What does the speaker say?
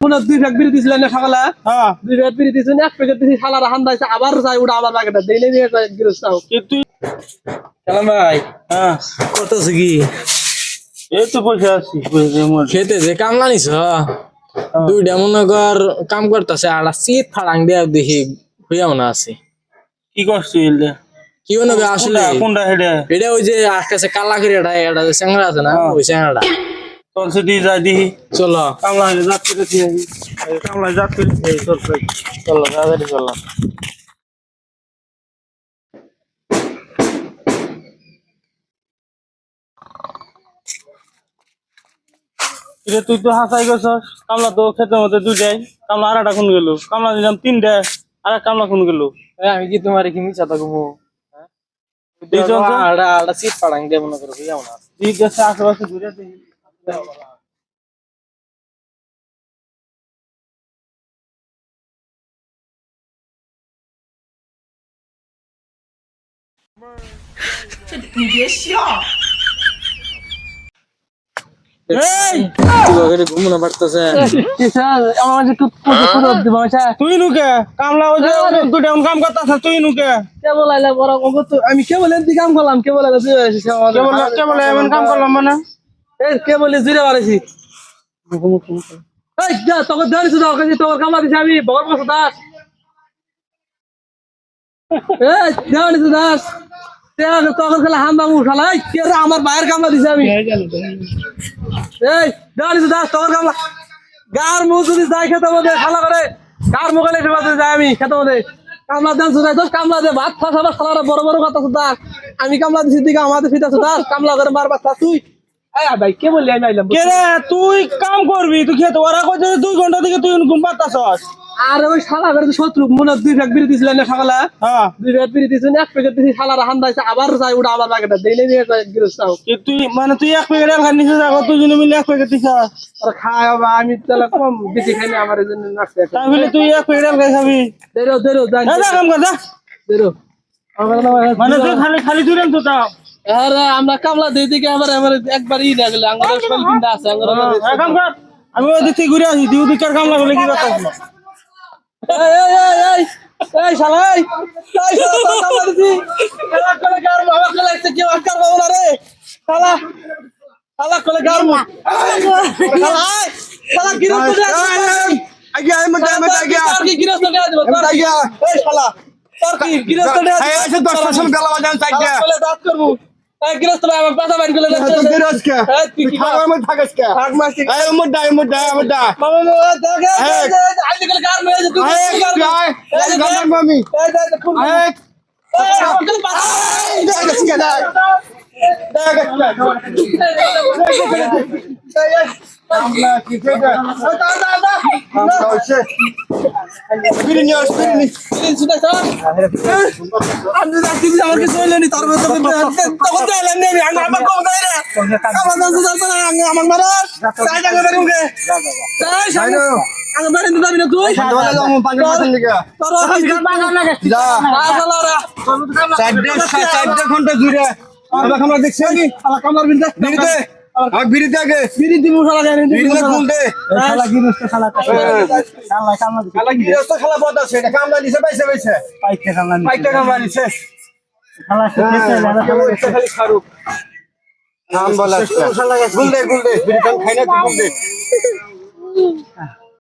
মনে হয় দুই প্যাক বিড়ি দিছিলেন না সকালে হ্যাঁ। দুই প্যাক বিড়ি দিয়েছেন এক প্যাকেট দিয়েছি শালার হান দাইছে আবার যাই ওটা আবার প্যাকেটটা দিলে নিয়ে যায় গিরস্ত এ তুই ভাই হ্যাঁ। কত কি? এই তো বসে আছি বসে মোর খেতে যে কামলা নিছ দুইটা মনে কর কাম করতেছে আর শীত ফাড়াং দেয়া দেখি হইয়াও না আছে। কি করছিস কি কর আসলে? কোনটা হেডে এটা ওই যে আসতেছে কালা করে এটা এটা স্যাংরা আছে না ওই স্যাংরাটা তোর সে দিয়ে যাই দিহি চলো। কামলা হলে যাত্রী রেখে আহি কামলা যাত্রী রেখে তোর সাথে চলো তাড়াতাড়ি চলো। এটা তুই তো হাসাই গেছস। কামলা তো খেতে মধ্যে দুইটাই। কামলা আর একটা কোন গেল? কামলা দিলাম তিনটা আর কামলা কোন গেল? এ, আমি কি তোমার কি মিছা তো ঘুমো এই চলছে? আড়া আড়া শীত ফাড়াং দিয়ে মনে করো হইয়াও না আছে ঠিক আছে আশেপাশে ঘুরে দেখি এই তুই ঘুমো না পারতেছে আমার একটু কুদরত দিব আচ্ছা তুই নুকে? কামলা কাম করতেছ তুই নুকে? কে বলাইলে বড় আমি কে বলে দি কাম করলাম কে বলে তুই কে বলে এমন কাম করলাম মানে? এই কে বলে জিরে যা তোকে কাছে তোর কামলা দিছি আমি বড় বড় দাস। ধরেছি দাস। আমার বাইরের কামলা দিছি আমি। এই দাস তোর কামলা গার মুখ যদি যাই খেতে মধ্যে খালা করে গার মুখে লেখে বাজে যাই আমি খেতে মধ্যে। কামলা দেন সুদাই তো কামলা দে ভাত খাস আবার খালারা বড় বড় কথা সুদার আমি কামলা দিছি দিকে আমাদের ফিতা সুদার কামলা করে মারবার তা তুই। ভাই কে বললি আমি আইলাম কে রে তুই কাম করবি তুই খেতে ওরা কইছে যে দুই ঘণ্টা থেকে তুই ঘুম পাতাছস আর ওই শালা তো শত্রু মনে দুই প্যাক বিড়ি দিছিলেন না সকালে হ্যাঁ। দুই প্যাক বিড়ি দিয়েছেন এক প্যাকেট দিয়েছি শালার হান দাইছে আবার যাই ওটা আবার প্যাকেটটা দিলে নিয়ে যায় গিরস্ত কি তুই মানে তুই এক প্যাকেট আর নিছিস এখন তুই জন্য মিলে এক প্যাকেট দিছস আর খায় বাবা আমি তাহলে কম বেশি খাইনি আমার জন্য নাচতে তাহলে তুই এক প্যাকেট আর খাই খাবি। দেরো দেরো যা, যা কাম কর যা। দেরো মানে তুই খালি খালি তুই তো তাও আরে আমরা কামলা দিই দিকে আবার আমার একবার ই না গেলে আঙ্গুর শোল কিনতে আছে আঙ্গুর হ্যাঁ, কাম কর। আমি ওই দিক থেকে ঘুরে আসি তুই ওদিক কাম লাগলে কি করতাছিস এই এই এই শালা দিছি এলা করে গার কে লাগছে কেউ আকার বাবা না রে শালা শালা করে গার মু শালা গিরস্ত দে আগে আমি মধ্যে আমি আগে কি গিরস্ত দে দিব তোর কি এই শালা তোর কি গিরস্ত দে এই আছে 10 পার্সেন্ট বেলা বাজান চাই দাঁত করবু এই গিরস্ত ভাই আমার পাতা বাইর করে তো বিরোজ কে এই তুই কি খাবার মধ্যে থাকিস কে ভাগ মাসি এই মুদ্দা এই মুদ্দা এই মুদ্দা মামা মামা দেখে এই। আইলে গেলে গার মেয়ে তুই এই গার গায় এই গান মামি এই দেখ খুব এই এই আমার কাছে পাতা এই দেখ কে দেখ আমরা কি ফেটা আমরা তো মারা তাই জায়গা বেরুম গে তাই সামনে আমি বেরে দিতে না তুই দোলে যাব পাঁচ মাসের লিগা তোর অফিস বাগা লাগে যা আসালারা চারটে চারটে ঘণ্টা ঘুরে আমরা আমরা দেখছি। আলা বিন্দা বিরিতে আগে বিড়ি দিমু শালা জানি বিরিতে ফুল দে শালা। গিরস্ত শালা শালা কামলা খালা কি রাস্তা খালা পথ আছে এটা কামলা নিছে পাইছে পাইছে। পাইতে কামলা পাইতে কামলা নিছে শালা খালি খারু নাম বলা গুল দে গুল দে বিরিতে খাই না গুল দে